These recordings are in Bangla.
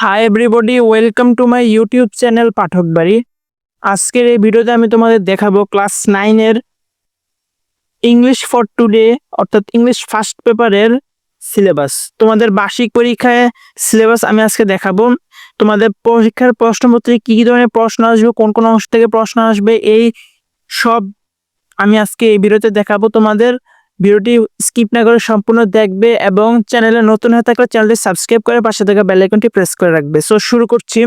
Hi everybody welcome to my YouTube channel Pathak Bari আজকের এই ভিডিওতে আমি তোমাদের দেখাবো ক্লাস নাইনের ইংলিশ ফর টুডে অর্থাৎ ইংলিশ ফার্স্ট পেপারের সিলেবাস তোমাদের বার্ষিক পরীক্ষায় সিলেবাস আমি আজকে দেখাবো। তোমাদের পরীক্ষার প্রশ্নপত্রে কী কী ধরনের প্রশ্ন আসবে, কোন কোন অংশ থেকে প্রশ্ন আসবে, এই সব আমি আজকে এই ভিডিওতে দেখাবো তোমাদের। ভিডিওটি স্কিপ না করে সম্পূর্ণ দেখবে এবং চ্যানেলে নতুন হয়ে থাকলে চ্যানেলটি সাবস্ক্রাইব করে পাশে থাকা বেল আইকনটি প্রেস করে রাখবে। সো শুরু করছি।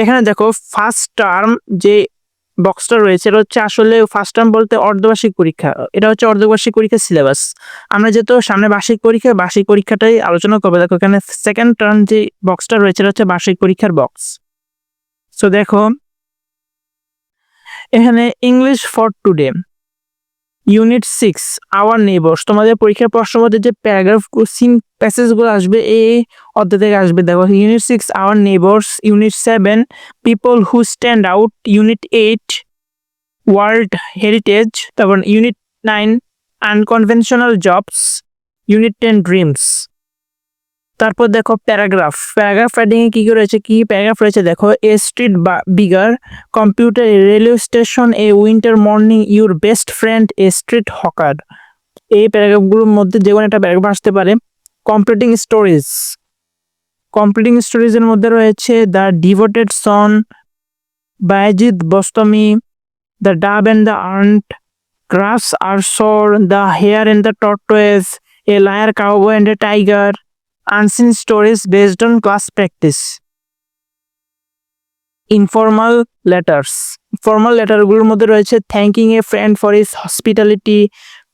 এখানে দেখো ফার্স্ট টার্ম যে বক্সটা রয়েছে, এটা হচ্ছে আসলে ফার্স্ট টার্ম বলতে অর্ধবার্ষিক পরীক্ষা। এটা হচ্ছে অর্ধবার্ষিক পরীক্ষার সিলেবাস আমরা যেহেতু সামনে বার্ষিক পরীক্ষা, বার্ষিক পরীক্ষাটাই আলোচনা করব। দেখো, এখানে সেকেন্ড টার্ম যে বক্সটা রয়েছে, এটা হচ্ছে বার্ষিক পরীক্ষার বক্স সো দেখো, এখানে English for today unit six our neighbours তোমাদের পরীক্ষার প্রশ্ন মধ্যে যে প্যারাগ্রাফ সিন প্যাসেজগুলো আসবে এই অধ্যায় থেকে আসবে। দেখো unit six our neighbours unit seven people who stand out unit eight world heritage তারপর unit nine unconventional jobs unit ten dreams তারপর দেখো প্যারাগ্রাফ। প্যারাগ্রাফ রাইটিং এ কি কি রয়েছে? কি প্যারাগ্রাফ রয়েছে? দেখো এ স্ট্রিট বা beggar computer railway station a winter morning your best friend a street hawker এই প্যারাগ্রাফগুলোর মধ্যে যে কোনো একটা প্যারাগ্রাফ আসতে পারে। কমপ্লিটিং স্টোরিজ কমপ্লিটিং স্টোরিজের মধ্যে রয়েছে the devoted son Bayazid Bostami the dove and the ant grasshopper the hare and the tortoise a liar cowboy and a tiger unseen stories based on class practice informal letters formal letterগুলোর মধ্যে রয়েছে thanking a friend for his hospitality,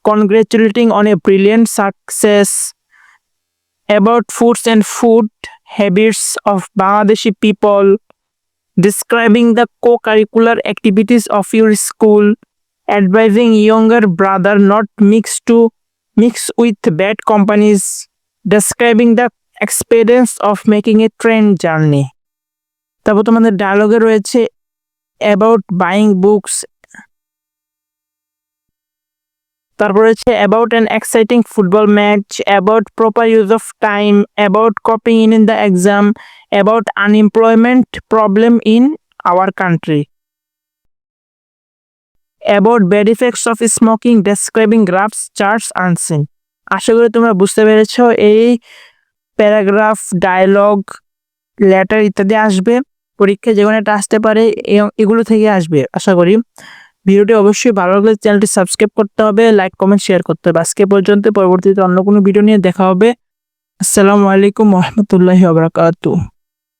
congratulating on a brilliant success, about foods and food habits of Bangladeshi people, describing the co curricular activities of your school, advising younger brother not mix to, mix with bad companies describing the experience of making a train journey তারপর তোমাদের ডায়লগে রয়েছে অ্যাবাউট বাইং বুকস তারপর রয়েছে about an exciting football match about proper use of time about copying in in the exam about unemployment problem in our country about bad effects of smoking describing graphs charts unseen আশা করি তোমরা বুঝতে পেরেছ, এই প্যারাগ্রাফ, ডায়লগ, লেটার ইত্যাদি আসবে। পরীক্ষায় যে কোনো একটা আসতে পারে এগুলো থেকে আসবে, আশা করি। ভিডিওটি অবশ্যই ভালো লাগলে চ্যানেলটি সাবস্ক্রাইব করতে হবে, লাইক, কমেন্ট, শেয়ার করতে হবে। আজকে পর্যন্ত পরবর্তীতে অন্য কোনো ভিডিও নিয়ে দেখা হবে। আসসালামু আলাইকুম রহমতুল্লাহি আবরাকাতু